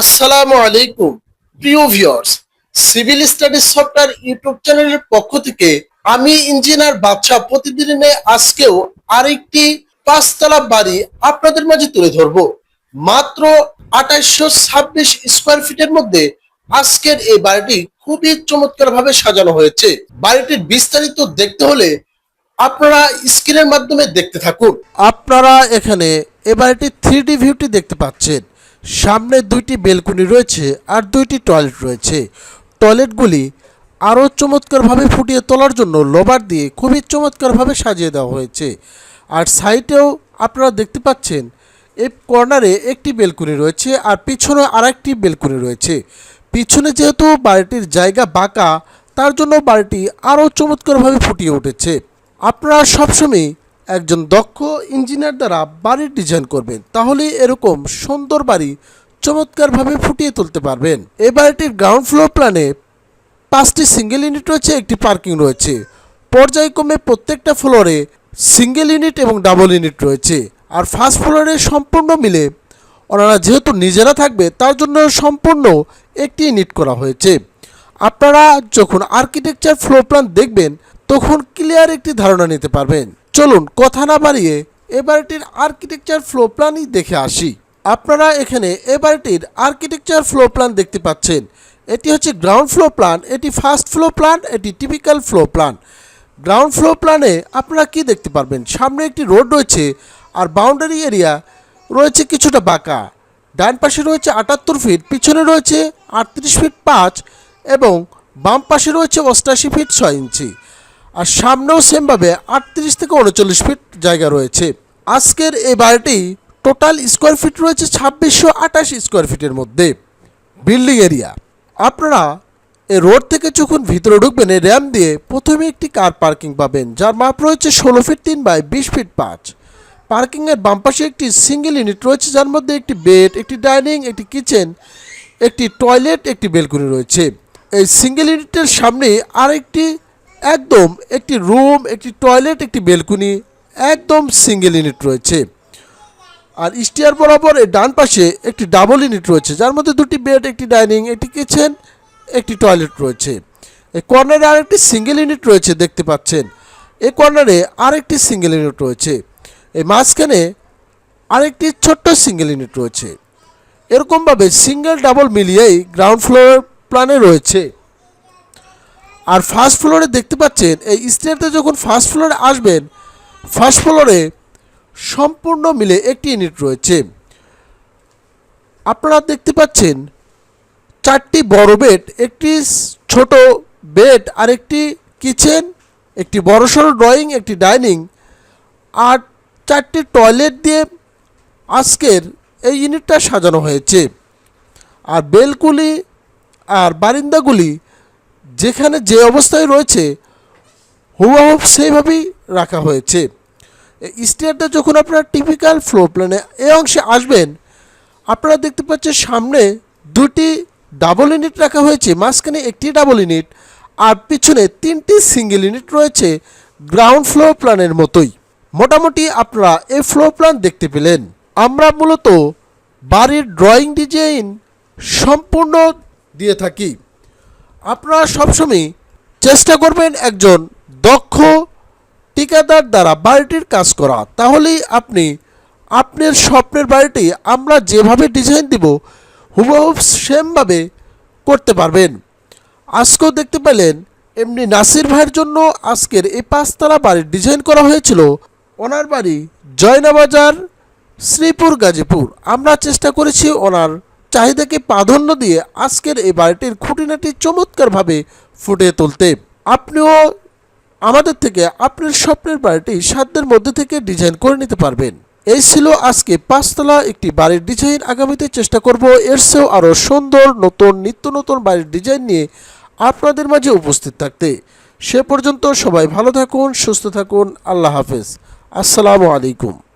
আসসালামু আলাইকুম, প্রিয় viewers civil studies software YouTube চ্যানেলের পক্ষ থেকে আমি ইঞ্জিনিয়ার বাদশা প্রতিদিনে আজকেও আরেকটি পাঁচতলা বাড়ি আপনাদের মাঝে তুলে ধরবো। মাত্র আঠাইশশো ছাব্বিশ স্কোয়ার ফিটের মধ্যে আজকের এই বাড়িটি খুবই চমৎকার ভাবে সাজানো হয়েছে। বাড়িটির বিস্তারিত দেখতে হলে আপনারা স্ক্রিনের মাধ্যমে দেখতে থাকুন। আপনারা এখানে এ বাড়িটির থ্রি ডি ভিউটি দেখতে পাচ্ছেন। সামনে দুইটি বেলকনি রয়েছে আর দুইটি টয়লেট রয়েছে। টয়লেটগুলি আরও চমৎকারভাবে ফুটিয়ে তোলার জন্য লোবার দিয়ে খুবই চমৎকারভাবে সাজিয়ে দেওয়া হয়েছে। আর সাইডেও আপনারা দেখতে পাচ্ছেন, এই কর্নারে একটি বেলকনি রয়েছে আর পিছনে আরেকটি বেলকনি রয়েছে। পিছনে যেহেতু বাড়িটির জায়গা বাঁকা, তার জন্য বাড়িটি আরও চমৎকারভাবে ফুটিয়ে উঠেছে। আপনারা সবসময় একজন দক্ষ ইঞ্জিনিয়ার দ্বারা বাড়ির ডিজাইন করবেন তাহলে এরকম সুন্দর বাড়ি চমৎকারভাবে ফুটিয়ে তুলতে পারবেন। এই বাড়িটির গ্রাউন্ড ফ্লোর প্ল্যানে পাঁচটি সিঙ্গেল ইউনিট রয়েছে, একটি পার্কিং রয়েছে। পর্যায়ক্রমে প্রত্যেকটা ফ্লোরে সিঙ্গেল ইউনিট এবং ডাবল ইউনিট রয়েছে। আর ফার্স্ট ফ্লোরে সম্পূর্ণ মিলে ওনারা যেহেতু নিজেরা থাকবে, তার জন্য সম্পূর্ণ একটি ইউনিট করা হয়েছে। আপনারা যখন আর্কিটেকচার ফ্লোর প্ল্যান দেখবেন, তখন ক্লিয়ার একটি ধারণা নিতে পারবেন। চলুন কথা না বাড়িয়ে এ বাড়িটির আর্কিটেকচার ফ্লো প্ল্যানই দেখে আসি। আপনারা এখানে এ বাড়িটির আর্কিটেকচার ফ্লো প্ল্যান দেখতে পাচ্ছেন। এটি হচ্ছে গ্রাউন্ড ফ্লোর প্ল্যান এটি ফার্স্ট ফ্লো প্ল্যান এটি typical floor plan ground floor প্ল্যানে আপনারা কি দেখতে পারবেন? সামনে একটি রোড রয়েছে আর বাউন্ডারি এরিয়া রয়েছে কিছুটা বাঁকা। ডান পাশে রয়েছে আটাত্তর ফিট পিছনে রয়েছে আটত্রিশ ফিট পাঁচ এবং বাম পাশে রয়েছে অষ্টাশি ফিট ছয় ইঞ্চি। আর সামনেও সেমভাবে আটত্রিশ থেকে উনচল্লিশ ফিট জায়গা রয়েছে। আজকের এই বাড়িটি টোটাল স্কোয়ার ফিট রয়েছে ছাব্বিশশো আঠাশ স্কোয়ার ফিটের মধ্যে। Building area. আপনারা এই রোড থেকে যখন ভিতরে ঢুকবেন, এই র্যাম দিয়ে প্রথমে একটি কার পার্কিং পাবেন, যার মাপ রয়েছে ষোলো ফিট তিন বাই বিশ ফিট পাঁচ। পার্কিংয়ের বাম পাশে একটি সিঙ্গেল ইউনিট রয়েছে, যার মধ্যে একটি বেড, একটি ডাইনিং, একটি কিচেন, একটি টয়লেট, একটি বেলকনি রয়েছে। এই সিঙ্গেল ইউনিটের সামনে আরেকটি একদম একটি রুম, একটি টয়লেট, একটি বেলকনি, একদম সিঙ্গেল ইউনিট রয়েছে। আর স্টিয়ার বরাবর এই ডান পাশে একটি ডাবল ইউনিট রয়েছে, যার মধ্যে দুটি বেড, একটি ডাইনিং, একটি কিচেন, একটি টয়লেট রয়েছে। এই কর্নারে আরেকটি সিঙ্গেল ইউনিট রয়েছে, দেখতে পাচ্ছেন। এই কর্নারে আরেকটি সিঙ্গেল ইউনিট রয়েছে। এই মাঝখানে আরেকটি ছোট্ট সিঙ্গেল ইউনিট রয়েছে। এরকমভাবে সিঙ্গেল, ডাবল মিলিয়েই গ্রাউন্ড ফ্লোর প্ল্যানে রয়েছে। আর ফার্স্ট ফ্লোরে দেখতে পাচ্ছেন, এই স্টেয়ারতে যখন ফার্স্ট ফ্লোরে আসবেন ফার্স্ট ফ্লোরে সম্পূর্ণ মিলে একটি ইউনিট রয়েছে। আপনারা দেখতে পাচ্ছেন চারটি বড় বেড একটি ছোট বেড আর একটি কিচেন একটি বড়সড় ড্রয়িং একটি ডাইনিং আর চারটি টয়লেট দিয়ে আজকের এই ইউনিটটা সাজানো হয়েছে। আর বেলকুলি আর বারিন্দাগুলি যেখানে যে অবস্থায় রয়েছে হুবহুব সেইভাবেই রাখা হয়েছে। স্টেয়ারটা যখন আপনারা টিপিক্যাল ফ্লোর প্ল্যানে এই অংশে আসবেন, আপনারা দেখতে পাচ্ছেন সামনে দুটি ডাবল ইউনিট রাখা হয়েছে, মাঝখানে একটি ডাবল ইউনিট আর পিছনে তিনটি সিঙ্গেল ইউনিট রয়েছে গ্রাউন্ড ফ্লোর প্ল্যানের মতোই। মোটামুটি আপনারা এই ফ্লোর প্ল্যান দেখতে পেলেন। আমরা মূলত বাড়ির ড্রয়িং ডিজাইন সম্পূর্ণ দিয়ে থাকি। আপনারা সবসময় চেষ্টা করবেন একজন দক্ষ ঠিকাদার দ্বারা বাড়িটির কাজ করা। তাহলেই আপনি আপনার স্বপ্নের বাড়িটি আমরা যেভাবে ডিজাইন দিব হুবহুব সেমভাবে করতে পারবেন। আজকেও দেখতে পেলেন, এমনি নাসির ভাইয়ের জন্য আজকের এই পাঁচতলা বাড়ির ডিজাইন করা হয়েছিল। ওনার বাড়ি জয়নাবাজার, শ্রীপুর, গাজীপুর। আমরা চেষ্টা করেছি ওনার চাহিদাকে প্রাধান্য দিয়ে আজকের এই বাড়িটির খুঁটিনাটি চমৎকারভাবে ফুটিয়ে তুলতে। আপনিও আমাদের থেকে আপনার স্বপ্নের বাড়িটি সাধ্যের মধ্যে থেকে ডিজাইন করে নিতে পারবেন। এই ছিল আজকে পাঁচতলা একটি বাড়ির ডিজাইন। আগামীতে চেষ্টা করব এর চেয়েও আরও সুন্দর, নতুন, নিত্য নতুন বাড়ির ডিজাইন নিয়ে আপনাদের মাঝে উপস্থিত থাকতে। সে পর্যন্ত সবাই ভালো থাকুন, সুস্থ থাকুন। আল্লাহ হাফেজ। আসসালামু আলাইকুম।